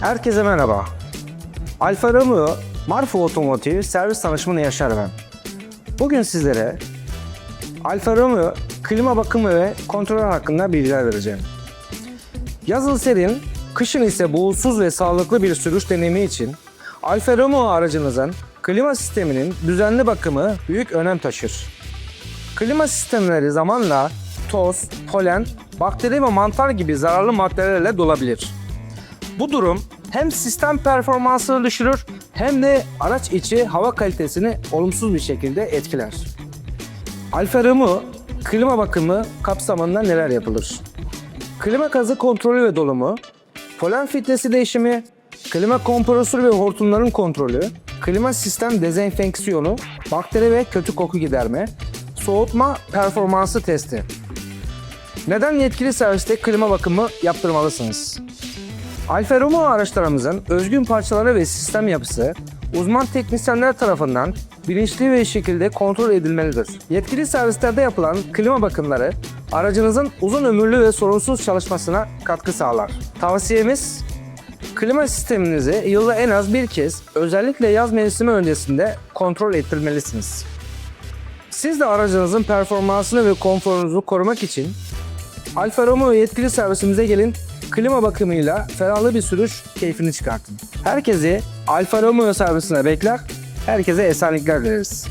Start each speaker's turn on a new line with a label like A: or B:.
A: Herkese merhaba. Alfa Romeo Marfa Otomotiv servis tanışımını yaşar ben. Bugün sizlere Alfa Romeo klima bakımı ve kontrol hakkında bilgiler vereceğim. Yazın serin, kışın ise buğulsuz ve sağlıklı bir sürüş deneyimi için Alfa Romeo aracınızın klima sisteminin düzenli bakımı büyük önem taşır. Klima sistemleri zamanla toz, polen, bakteri ve mantar gibi zararlı maddelerle dolabilir. Bu durum hem sistem performansını düşürür hem de araç içi hava kalitesini olumsuz bir şekilde etkiler. Alfa Romeo klima bakımı kapsamında neler yapılır? Klima gazı kontrolü ve dolumu, polen filtresi değişimi, klima kompresörü ve hortumların kontrolü, klima sistem dezenfeksiyonu, bakteri ve kötü koku giderme, soğutma performansı testi. Neden yetkili serviste klima bakımı yaptırmalısınız? Alfa Romeo araçlarımızın özgün parçaları ve sistem yapısı uzman teknisyenler tarafından bilinçli bir şekilde kontrol edilmelidir. Yetkili servislerde yapılan klima bakımları aracınızın uzun ömürlü ve sorunsuz çalışmasına katkı sağlar. Tavsiyemiz klima sisteminizi yılda en az bir kez özellikle yaz mevsimi öncesinde kontrol ettirmelisiniz. Siz de aracınızın performansını ve konforunuzu korumak için Alfa Romeo yetkili servisimize gelin, klima bakımıyla ferahlı bir sürüş keyfini çıkartın. Herkesi Alfa Romeo servisine bekler, herkese esenlikler dileriz.